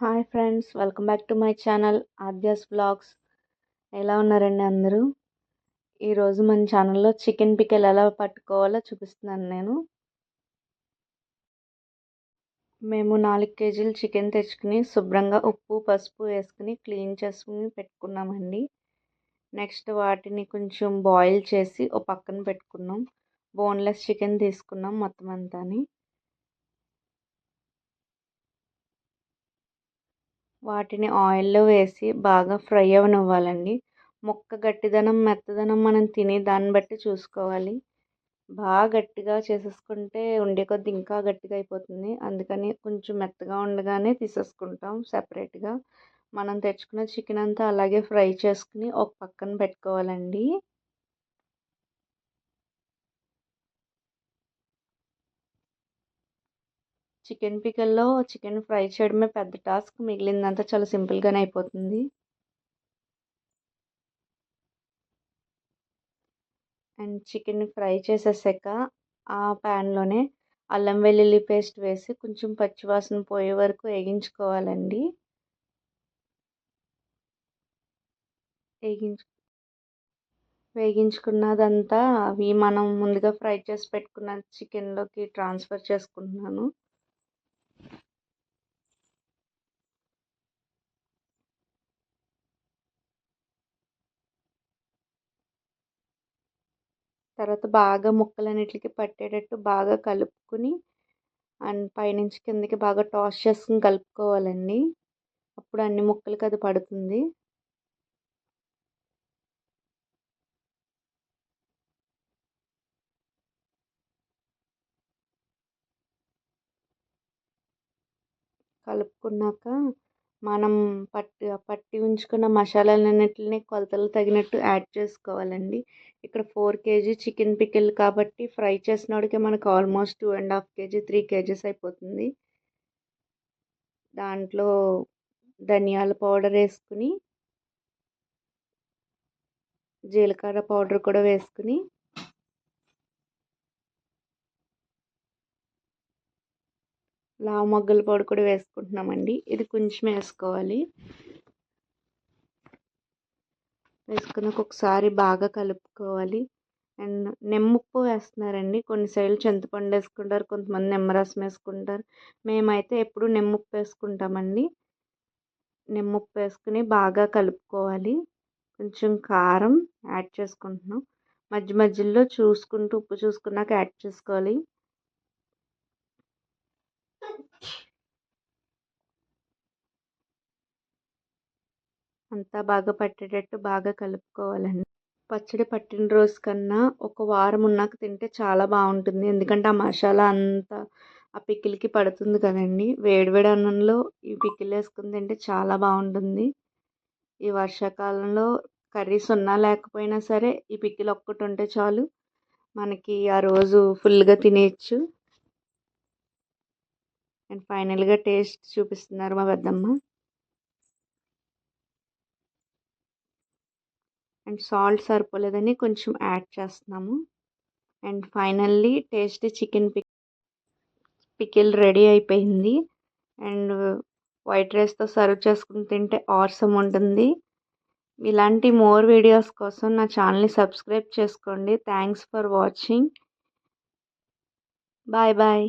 Hi friends welcome back to my channel Aadya's blogs. ఎలా ఉన్నారండి అందరూ? ఈరోజు మన ఛానల్లో చికెన్ పికెల్ ఎలా పట్టుకోవాలో చూపిస్తున్నాను నేను. మేము నాలుగు కేజీలు చికెన్ తెచ్చుకుని శుభ్రంగా ఉప్పు పసుపు వేసుకుని క్లీన్ చేసుకుని పెట్టుకున్నామండి. నెక్స్ట్ వాటిని కొంచెం బాయిల్ చేసి ఒక పక్కన పెట్టుకున్నాం. బోన్లెస్ చికెన్ తీసుకున్నాం మొత్తం అంతాని. వాటిని ఆయిల్లో వేసి బాగా ఫ్రై అవనివ్వాలండి. ముక్క గట్టిదనం మెత్తదనం మనం తినే దాన్ని బట్టి చూసుకోవాలి. బాగా గట్టిగా చేసేసుకుంటే ఉండే కొద్ది ఇంకా గట్టిగా అయిపోతుంది. అందుకని కొంచెం మెత్తగా ఉండగానే తీసేసుకుంటాం సపరేట్గా. మనం తెచ్చుకున్న చికెన్ అంతా అలాగే ఫ్రై చేసుకుని ఒక పక్కన పెట్టుకోవాలండి. చికెన్ పికల్లో చికెన్ ఫ్రై చేయడమే పెద్ద టాస్క్ మిగిలిందంతా చాలా సింపుల్గానే అయిపోతుంది. అండ్ చికెన్ ఫ్రై చేసేసాక ఆ ప్యాన్లోనే అల్లం వెల్లుల్లి పేస్ట్ వేసి కొంచెం పచ్చివాసన పోయే వరకు వేగించుకోవాలండి. వేగించు వేగించుకున్నదంతా అవి మనం ముందుగా ఫ్రై చేసి పెట్టుకున్న చికెన్లోకి ట్రాన్స్ఫర్ చేసుకుంటున్నాను. తర్వాత బాగా ముక్కలన్నిటికి పట్టేటట్టు బాగా కలుపుకుని అండ్ పైనుంచి కిందకి బాగా టాస్ చేసుకుని కలుపుకోవాలండి. అప్పుడు అన్ని ముక్కలకి అది పడుతుంది. కలుపుకున్నాక మనం పట్టి పట్టి ఉంచుకున్న మసాలాలన్నిటిని కొలతలు తగినట్టు యాడ్ చేసుకోవాలండి. ఇక్కడ ఫోర్ కేజీ చికెన్ పికిల్ కాబట్టి ఫ్రై చేసినోడికి మనకు almost two and half kg three kgs అయిపోతుంది. దాంట్లో ధనియాల పౌడర్ వేసుకుని జీలకర్ర పౌడర్ కూడా వేసుకుని లావు మొగ్గల పొడి కూడా వేసుకుంటున్నామండి. ఇది కొంచెం వేసుకోవాలి. వేసుకున్నాక ఒకసారి బాగా కలుపుకోవాలి. అండ్ నిమ్మప్పు వేస్తున్నారండి. కొన్ని సైడ్లు చింతపండు వేసుకుంటారు కొంతమంది నిమ్మరసం వేసుకుంటారు. మేమైతే ఎప్పుడు నిమ్మప్పు వేసుకుంటామండి. నిమ్మప్పు వేసుకుని బాగా కలుపుకోవాలి. కొంచెం కారం యాడ్ చేసుకుంటున్నాం. మధ్య మధ్యలో చూసుకుంటూ ఉప్పు చూసుకున్నాక యాడ్ చేసుకోవాలి. అంతా బాగా పట్టేటట్టు బాగా కలుపుకోవాలండి. పచ్చడి పట్టిన రోజు కన్నా ఒక వారం ఉన్నాక తింటే చాలా బాగుంటుంది. ఎందుకంటే ఆ మసాలా అంతా ఆ పికిల్కి పడుతుంది కదండి. వేడివేడి అన్నంలో ఈ పికిల్ వేసుకుని తింటే చాలా బాగుంటుంది. ఈ వర్షాకాలంలో కర్రీస్ ఉన్నా లేకపోయినా సరే ఈ పికిల్ ఒక్కటి ఉంటే చాలు. మనకి ఆ రోజు ఫుల్గా తినేయచ్చు. అండ్ ఫైనల్గా టేస్ట్ చూపిస్తున్నారు మా పెద్దమ్మ. అండ్ సాల్ట్ సరిపోలేదని కొంచెం యాడ్ చేస్తున్నాము. And finally tasty chicken pick pickle ready అయిపోయింది. అండ్ వైట్ రైస్తో సర్వ్ చేసుకుని తింటే ఆర్సమ్ ఉంటుంది. ఇలాంటి మోర్ వీడియోస్ కోసం నా ఛానల్ని సబ్స్క్రైబ్ చేసుకోండి. Thanks for watching. Bye bye.